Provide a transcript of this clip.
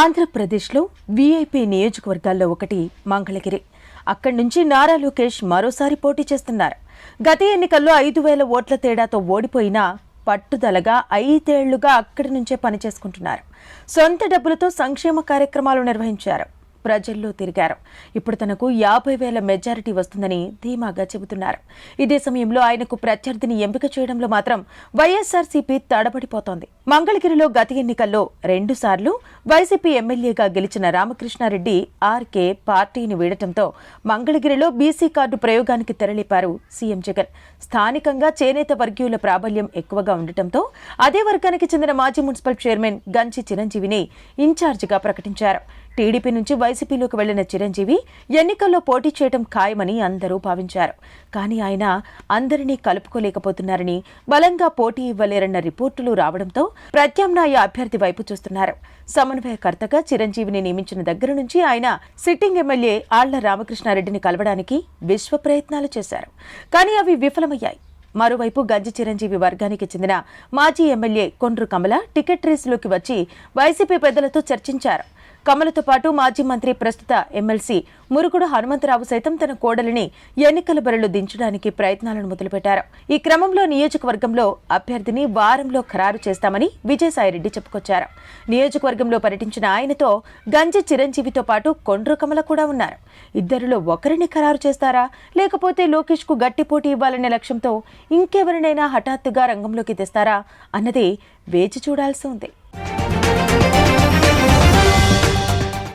ఆంధ్రప్రదేశ్లో వీఐపీ నియోజకవర్గాల్లో ఒకటి మంగళగిరి. అక్కడి నుంచి నారా లోకేష్ మరోసారి పోటీ చేస్తున్నారు. గత ఎన్నికల్లో ఐదు వేల ఓట్ల తేడాతో ఓడిపోయినా పట్టుదలగా ఐదేళ్ళుగా అక్కడి నుంచే పనిచేసుకుంటున్నారు. సొంత డబ్బులతో సంక్షేమ కార్యక్రమాలు నిర్వహించారు. ప్రజల్లో తిరిగారు. ఇప్పుడు తనకు యాభై వేల మెజారిటీ వస్తుందని ధీమాగా చెబుతున్నారు. ఇదే సమయంలో ఆయనకు ప్రత్యర్థిని ఎంపిక చేయడంలో మాత్రం వైఎస్ఆర్సీపీ తడబడిపోతోంది. మంగళగిరిలో గత ఎన్నికల్లో రెండుసార్లు వైసీపీ ఎమ్మెల్యేగా గెలిచిన రామకృష్ణారెడ్డి ఆర్కే పార్టీని వీడటంతో మంగళగిరిలో బీసీ కార్డు ప్రయోగానికి తెరలేపారు సీఎం జగన్. స్థానికంగా చేనేత వర్గీయుల ప్రాబల్యం ఎక్కువగా ఉండటంతో అదే వర్గానికి చెందిన మాజీ మున్సిపల్ చైర్మన్ గంచి చిరంజీవిని ఇన్ఛార్జిగా ప్రకటించారు. టీడీపీ నుంచి వైసీపీలోకి వెళ్ళిన చిరంజీవి ఎన్నికల్లో పోటీ చేయడం ఖాయమని అందరూ భావించారు. కానీ ఆయన అందరినీ కలుపుకోలేకపోతున్నారని బలంగా పోటీ ఇవ్వలేరన్న రిపోర్టులు రావడంతో ప్రత్యామ్నాయ అభ్యర్థి వైపు చూస్తున్నారు. సమన్వయకర్తగా చిరంజీవిని నియమించిన దగ్గర నుంచి ఆయన సిట్టింగ్ ఎమ్మెల్యే ఆళ్ళ రామకృష్ణారెడ్డిని కలవడానికి విశ్వ ప్రయత్నాలు చేశారు. కానీ అవి విఫలమయ్యాయి. మరోవైపు గంజి చిరంజీవి వర్గానికి చెందిన మాజీ ఎమ్మెల్యే కొండ్రు కమల టికెట్ రేసులోకి వచ్చి వైసీపీ పెద్దలతో చర్చించారు. కమలతో పాటు మాజీ మంత్రి ప్రస్తుత ఎమ్మెల్సీ మురుగుడు హనుమంతరావు సైతం తన కోడలిని ఎన్నికల బరిలో దించడానికి ప్రయత్నాలను మొదలుపెట్టారు. ఈ క్రమంలో నియోజకవర్గంలో అభ్యర్థిని వారంలో ఖరారు చేస్తామని విజయసాయిరెడ్డి చెప్పుకొచ్చారు. నియోజకవర్గంలో పర్యటించిన ఆయనతో గంజి చిరంజీవితో పాటు కొండ్రు కమల కూడా ఉన్నారు. ఇద్దరిలో ఒకరిని ఖరారు చేస్తారా? లేకపోతే లోకేష్కు గట్టి పోటీ ఇవ్వాలనే లక్ష్యంతో ఇంకెవరినైనా హఠాత్తుగా రంగంలోకి తెస్తారా? అన్నది వేచి చూడాల్సి ఉంది.